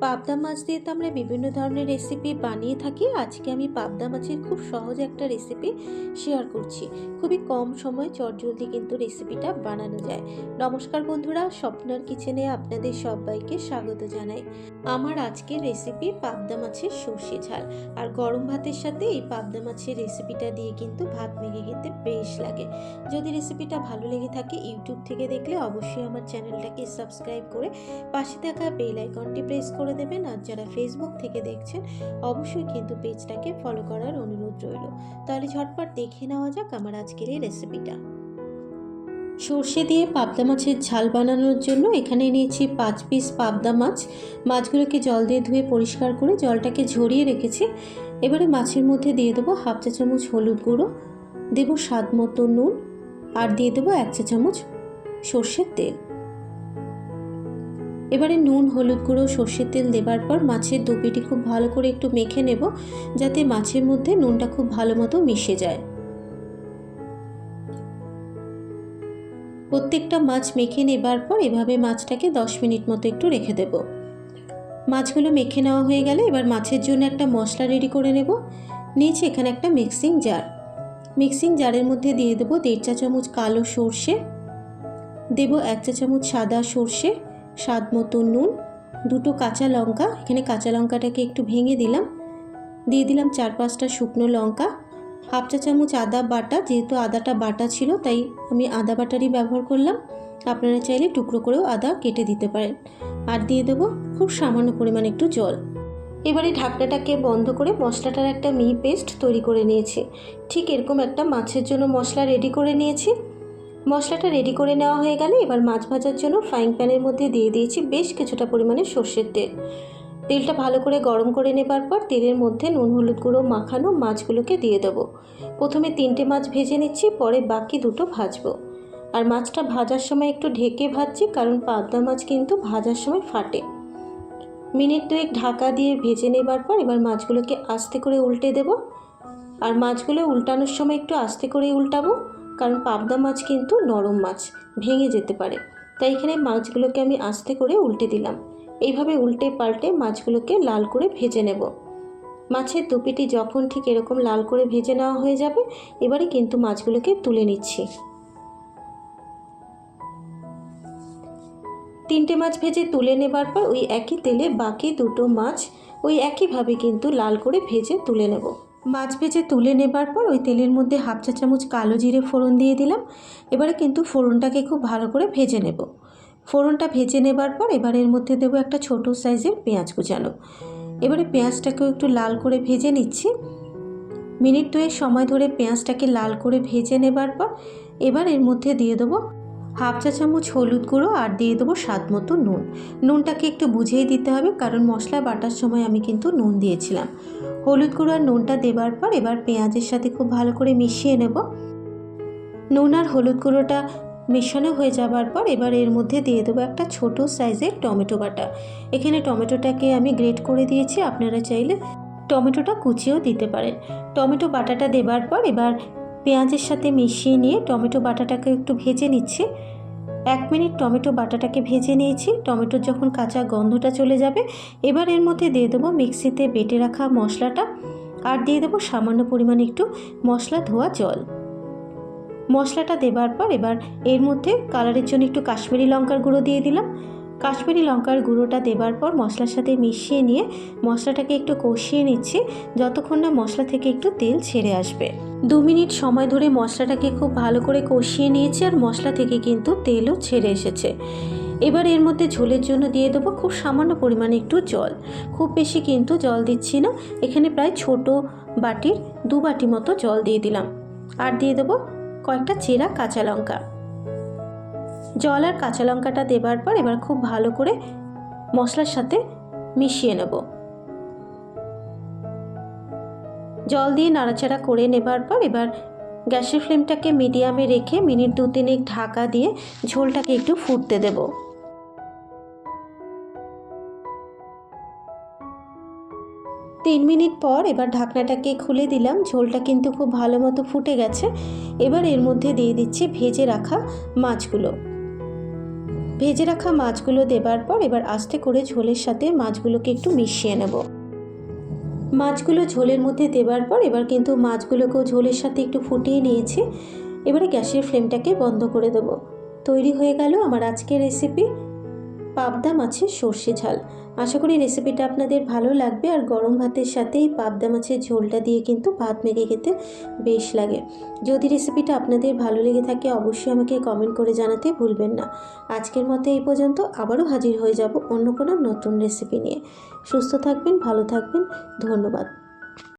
পাবদা মাছ দিয়ে তো আমরা বিভিন্ন ধরনের রেসিপি বানিয়ে থাকি। আজকে আমি পাবদা মাছের খুব সহজ একটা রেসিপি শেয়ার করছি। খুবই কম সময় চটজলদি কিন্তু রেসিপিটা বানানো যায়। নমস্কার বন্ধুরা, স্বপ্নার কিচেনে আপনাদের সবাইকে স্বাগত জানাই। আমার আজকের রেসিপি পাবদা মাছের সর্ষে ঝাল। আর গরম ভাতের সাথে এই পাবদা মাছের রেসিপিটা দিয়ে কিন্তু ভাত মেঘে খেতে বেশ লাগে। যদি রেসিপিটা ভালো লেগে থাকে ইউটিউব থেকে দেখলে অবশ্যই আমার চ্যানেলটাকে সাবস্ক্রাইব করে পাশে থাকা বেল আইকনটি প্রেস করে দেবেন। আর যারা ফেসবুক থেকে দেখছেন, অবশ্যই কিন্তু পেজটাকে ফলো করার অনুরোধ রইল। তাহলে ঝটপট দেখে নেওয়া যাক আমার আজকের এই রেসিপিটা সর্ষে দিয়ে পাবদা মাছের ঝাল বানানোর জন্য এখানে নিয়েছি পাঁচ পিস পাবদা মাছ। মাছগুলোকে জল দিয়ে ধুয়ে পরিষ্কার করে জলটাকে ঝরিয়ে রেখেছি। এবারে মাছের মধ্যে দিয়ে দেবো হাফ চা চামচ হলুদ গুঁড়ো, দেবো স্বাদ মতো নুন আর দিয়ে দেবো এক চা চামচ সর্ষের তেল। এবারে নুন, হলুদ গুঁড়ো, সর্ষের তেল দেবার পর মাছের দুপিটি খুব ভালো করে একটু মেখে নেব যাতে মাছের মধ্যে নুনটা খুব ভালো মতো মিশে যায়। প্রত্যেকটা মাছ মেখে নেবার পর এভাবে মাছটাকে দশ মিনিট মতো একটু রেখে দেব। মাছগুলো মেখে নেওয়া হয়ে গেলে এবার মাছের জন্য একটা মশলা রেডি করে নেব। নিয়েছি এখানে একটা মিক্সিং জার মিক্সিং জারের মধ্যে দিয়ে দেবো দেড় চা চামচ কালো সর্ষে, দেবো এক চা চামচ সাদা সর্ষে, স্বাদ মতো নুন, দুটো কাঁচা লঙ্কা। এখানে কাঁচা লঙ্কাটাকে একটু ভেঙে দিলাম। দিয়ে দিলাম চার পাঁচটা শুকনো লঙ্কা। হাফ চা চামচ আদা বাটা, যেহেতু আদাটা বাটা ছিল, তাই আমি আদা বাটারই ব্যবহার করলাম। আপনারা চাইলে টুকরো করেও আদা কেটে দিতে পারেন। আর দিয়ে দেবো খুব সামান্য পরিমাণ একটু জল। এবারে ঢাকনাটাকে বন্ধ করে মশলাটার একটা মিহি পেস্ট তৈরি করে নিয়েছি। ঠিক এরকম একটা মাছের জন্য মশলা রেডি করে নিয়েছি। মশলাটা রেডি করে নেওয়া হয়ে গেলে এবার মাছ ভাজার জন্য ফ্রাইং প্যানের মধ্যে দিয়ে দিয়েছি বেশ কিছুটা পরিমাণে সর্ষের তেল। তেলটা ভালো করে গরম করে নেবার পর তেলের মধ্যে নুন, হলুদ গুঁড়ো, মাখানো মাছগুলোকে দিয়ে দেবো। প্রথমে তিনটে মাছ ভেজে নিচ্ছি, পরে বাকি দুটো ভাজবো। আর মাছটা ভাজার সময় একটু ঢেকে ভাজছি, কারণ পাবদা মাছ কিন্তু ভাজার সময় ফাটে। মিনিট দুয়েক ঢাকা দিয়ে ভেজে নেবার পর এবার মাছগুলোকে আস্তে করে উল্টে দেব। আর মাছগুলো উল্টানোর সময় একটু আস্তে করে উল্টাবো, কারণ পাবদা মাছ কিন্তু নরম মাছ, ভেঙে যেতে পারে। তাই এখানে মাছগুলোকে আমি আস্তে করে উল্টে দিলাম। এইভাবে উল্টে পাল্টে মাছগুলোকে লাল করে ভেজে নেব। মাছের দুপিটি যখন ঠিক এরকম লাল করে ভেজে নেওয়া হয়ে যাবে, এবারে কিন্তু মাছগুলোকে তুলে নিচ্ছি। তিনটে মাছ ভেজে তুলে নেবার পর ওই একই তেলে বাকি দুটো মাছ ওই একইভাবে কিন্তু লাল করে ভেজে তুলে নেব। মাছ ভেজে তুলে নেবার পর ওই তেলের মধ্যে হাফ চা চামচ কালো জিরে ফোড়ন দিয়ে দিলাম। এবারে কিন্তু ফোড়নটাকে খুব ভালো করে ভেজে নেব। ফোড়নটা ভেজে নেবার পর এবার এর মধ্যে দেবো একটা ছোট সাইজের পেঁয়াজ কুচানো। এবারে পেঁয়াজটাকেও একটু লাল করে ভেজে নিচ্ছি। মিনিট দুয়েক সময় ধরে পেঁয়াজটাকে লাল করে ভেজে নেবার পর এবার এর মধ্যে দিয়ে দেবো হাফ চা চামচ হলুদ গুঁড়ো আর দিয়ে দেবো স্বাদ মতো নুন। নুনটাকে একটু বুঝিয়ে দিতে হবে কারণ মশলা বাটার সময় আমি কিন্তু নুন দিয়েছিলাম। হলুদ গুঁড়ো আর নুনটা দেবার পর এবার পেঁয়াজের সাথে খুব ভালো করে মিশিয়ে নেব। নুন আর হলুদ গুঁড়োটা মেশানো হয়ে যাবার পর এবার এর মধ্যে দিয়ে দেবো একটা ছোট সাইজের টমেটো বাটা। এখানে টমেটোটাকে আমি গ্রেট করে দিয়েছি, আপনারা চাইলে টমেটোটা কুচিয়েও দিতে পারেন। টমেটো বাটাটা দেবার পর এবার পেঁয়াজের সাথে মিশিয়ে নিয়ে টমেটো বাটাটাকে একটু ভেজে নিচ্ছি। এক মিনিট টমেটো বাটাটাকে ভেজে নিয়েছি। টমেটোর যখন কাঁচা গন্ধটা চলে যাবে, এবার এর মধ্যে দিয়ে দেবো মিক্সিতে বেটে রাখা মশলাটা। আর দিয়ে দেবো সামান্য পরিমাণে একটু মশলা ধোয়া জল। মশলাটা দেবার পর এবার এর মধ্যে কালারের জন্য একটু কাশ্মীরি লঙ্কার গুঁড়ো দিয়ে দিলাম। কাশ্মীরি লঙ্কার গুঁড়োটা দেবার পর মশলার সাথে মিশিয়ে নিয়ে মশলাটাকে একটু কষিয়ে নিচ্ছি, যতক্ষণ না মশলা থেকে একটু তেল ছেড়ে আসবে। দু মিনিট সময় ধরে মশলাটাকে খুব ভালো করে কষিয়ে নিয়েছি আর মশলা থেকে কিন্তু তেলও ছেড়ে এসেছে। এবার এর মধ্যে ঝোলের জন্য দিয়ে দেবো খুব সামান্য পরিমাণে একটু জল। খুব বেশি কিন্তু জল দিচ্ছি না। এখানে প্রায় ছোট বাটির দু বাটি মতো জল দিয়ে দিলাম। আর দিয়ে দেবো কয়েকটা চেরা কাঁচা লঙ্কা। জল আর কাঁচা লঙ্কাটা দেবার পর এবার খুব ভালো করে মশলার সাথে মিশিয়ে নেব। জল দিয়ে নাড়াচাড়া করে নেবার পর এবার গ্যাসের ফ্লেমটাকে মিডিয়ামে রেখে মিনিট দু তিনেক ঢাকা দিয়ে ঝোলটাকে একটু ফুটতে দেব। তিন মিনিট পর এবার ঢাকনাটাকে খুলে দিলাম। ঝোলটা কিন্তু খুব ভালো মতো ফুটে গেছে। এবার এর মধ্যে দিয়ে দিচ্ছি ভেজে রাখা মাছগুলো। ভেজে রাখা মাছগুলো দেবার পর এবার আস্তে করে ঝোলের সাথে মাছগুলোকে একটু মিশিয়ে নেব। মাছগুলো ঝোলের মধ্যে দেবার পর এবার কিন্তু মাছগুলোকেও ঝোলের সাথে একটু ফুটিয়ে নিয়েছি। এবারে গ্যাসের ফ্লেমটাকে বন্ধ করে দেব। তৈরি হয়ে গেল আমার আজকের রেসিপি। পাবদা মাছের সর্ষে ঝাল। আশা করি রেসিপিটা আপনাদের ভালো লাগবে আর গরম ভাতের সাথে এই পাবদা মাছের ঝোলটা দিয়ে কিন্তু ভাত মেখে খেতে বেশ লাগে। যদি রেসিপিটা আপনাদের ভালো লেগে থাকে অবশ্যই আমাকে কমেন্ট করে জানাতে ভুলবেন না। আজকের মতো এই পর্যন্ত আবারও হাজির হয়ে যাব অন্য কোনো নতুন রেসিপি নিয়ে। সুস্থ থাকবেন, ভালো থাকবেন, ধন্যবাদ।